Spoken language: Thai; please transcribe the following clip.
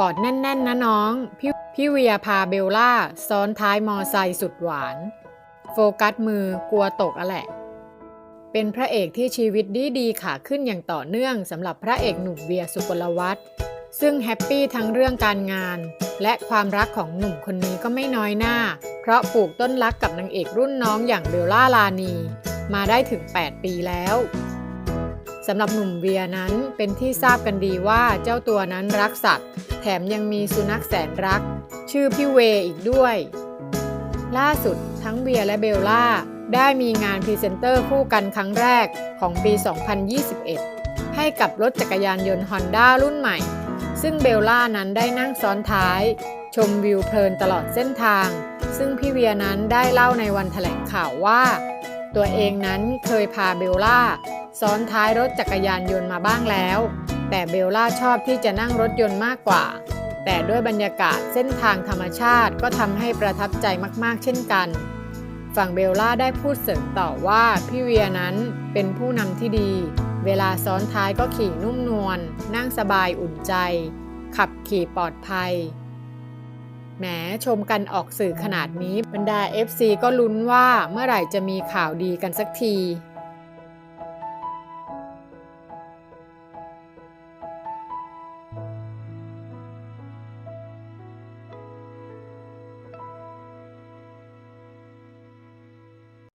กอดแน่น ๆ นะน้องพี่พี่เวียพาเบลล่า ซ้อนท้ายมอไซค์สุดหวาน โฟกัสมือกลัวตกอะแหละ เป็นพระเอกที่ชีวิตดีดีๆขาขึ้นอย่างต่อเนื่องสำหรับพระเอกหนุ่มเวียสุกลวัฒน์ซึ่งแฮปปี้ทั้งเรื่องการงาน และความรักของหนุ่มคนนี้ก็ไม่น้อยหน้า เพราะปลูกต้นรักกับนางเอกรุ่นน้องอย่างเบลล่าลานี มาได้ถึง 8 ปีแล้ว สำหรับหนุ่มเวียนั้นเป็นที่ทราบกันดีว่าเจ้าตัวนั้นรักสัตว์ แถมยังมีสุนัขแสนรัก ชื่อพี่เวอีกด้วย ล่าสุดทั้งเวียและเบลล่าได้มีงานพรีเซนเตอร์คู่กันครั้งแรกของปี 2021 ให้กับรถจักรยานยนต์ Honda รุ่นใหม่ ซึ่งเบลล่านั้นได้นั่งซ้อนท้าย ชมวิวเพลินตลอดเส้นทาง ซึ่งพี่เวียนั้นได้เล่าในวันแถลงข่าวว่า ตัวเองนั้นเคยพาเบลล่า ซ้อนท้ายรถจักรยานยนต์มาบ้างแล้ว แต่เบลล่าชอบที่จะนั่งรถยนต์มากกว่า แต่ด้วยบรรยากาศเส้นทางธรรมชาติก็ทำให้ประทับใจมากๆ เช่นกัน ฝั่งเบลล่าได้พูดเสริมต่อว่าพี่เวียนั้นเป็นผู้นำที่ดี เวลาซ้อนท้ายก็ขี่นุ่มนวลนั่งสบายอุ่นใจ ขับขี่ปลอดภัยแหมชมกันออกสื่อขนาดนี้บรรดา FC ก็ลุ้นว่าเมื่อไหร่จะมีข่าวดีกันสักที